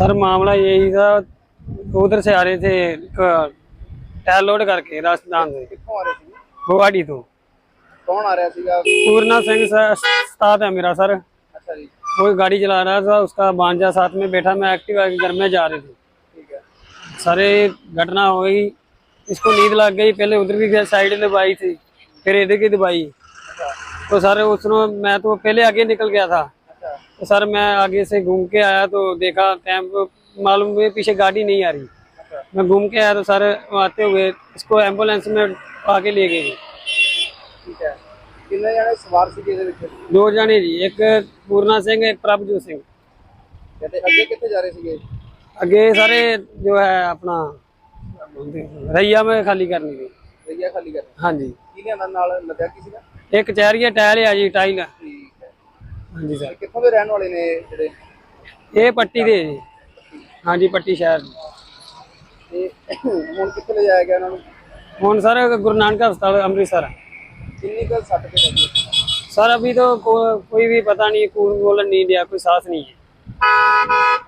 Sir मामला यही था उधर से आ रहे थे क- टायर लोड करके राजस्थान से ਕਿੱਥੋਂ ਆ ਰਹੇ ਸੀ गुवाहाटी तो ਕੌਣ ਆ ਰਿਹਾ ਸੀਗਾ पूर्णा सिंह सा- साथ है मेरा सर ਅੱਛਾ ਜੀ वो गाड़ी चला रहा था उसका भांजा साथ में बैठा मैं एक्टिवा के घर में जा रहे थे ਠੀਕ ਹੈ सारे घटना हो गई इसको नींद लग गई पहले उधर की साइड दबाई थी फिर इधर की दबाई तो सर उसने मैं तो पहले आगे निकल गया था ਅੱਛਾ तो सर मैं आगे से घूम के आया तो देखा कैंप मालूम हुए पीछे गाड़ी नहीं आ रही ਅੱਛਾ मैं घूम के आया तो सर आते हुए इसको एम्बुलेंस में आके ले गए ਠੀਕ ਹੈ ਕਿੰਨੇ ਜਣੇ ਸਵਾਰ ਸੀਗੇ ਇਹਦੇ ਵਿੱਚ दो जने जी एक पूर्णा सिंह एक प्रभजोत सिंह ਤੇ ਅੱਗੇ ਕਿੱਥੇ ਜਾ ਰਹੇ ਸੀਗੇ आगे सारे जो है अपना रैया में खाली करनी थी ਰਈਆ ਖਾਲੀ ਕਰ हाँ जी ਕਿਹਨੇ ਨਾਲ ਨਾਲ ਲੱਗਾ ਕੀ ਸੀਗਾ एक चहरिया टायल है जी टाइल ਠੀਕ ਹੈ हाँ जी ਤੇ सर ਕਿੱਥੋਂ ਦੇ ਰਹਿਣ ਵਾਲੇ ਨੇ ਜਿਹੜੇ ये पट्टी दे जी हाँ जी पट्टी शहर ਤੇ ਹੁਣ ਕਿੱਥੇ ਲੈ ਜਾਇਆ ਗਿਆ ਇਹਨਾਂ ਨੂੰ हूँ सर गुरु नानक अस्पताल अमृतसर ਕਿੰਨੀ ਕੁ ਸੱਟ ਤੇ ਲੱਗੀ सर अभी तो को, कोई भी पता नहीं कौन बोलन नहीं दिया कोई सांस नहीं है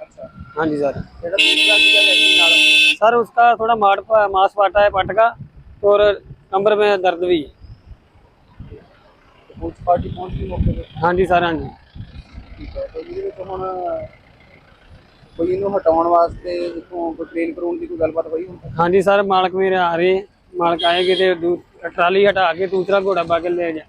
ਅੱਛਾ हाँ जी सर ਜਿਹੜਾ ਦੂਸਰਾ ਸੀਗਾ ਵਿਅਕਤੀ ਨਾਲ सर उसका थोड़ा मार पा- मांस पाटा है पट का और कमर में दर्द भी है ਹਾਂਜੀ ਸਰ ਹਾਂਜੀ। ਠੀਕ ਹੈ ਕੋਈ ਇਹਨੂੰ ਹਟਾਉਣ ਵਾਸਤੇ ਇਥੋਂ ਕੋਈ ਟ੍ਰੇਨ ਕਰਉਣ ਦੀ ਕੋਈ ਗੱਲਬਾਤ ਹੋਈ ਹੁੰਦੀ ਹਾਂਜੀ ਸਰ ਮਾਲਕ ਮੇਰੇ ਆ ਰਹੇ ਮਾਲਕ ਆਏਗੇ ਤੇ ਦੂ- ਟਰਾਲੀ ਹਟਾ ਕੇ ਦੂਸਰਾ ਘੋੜਾ ਪਾ ਕੇ ਲੈ ਜਾ।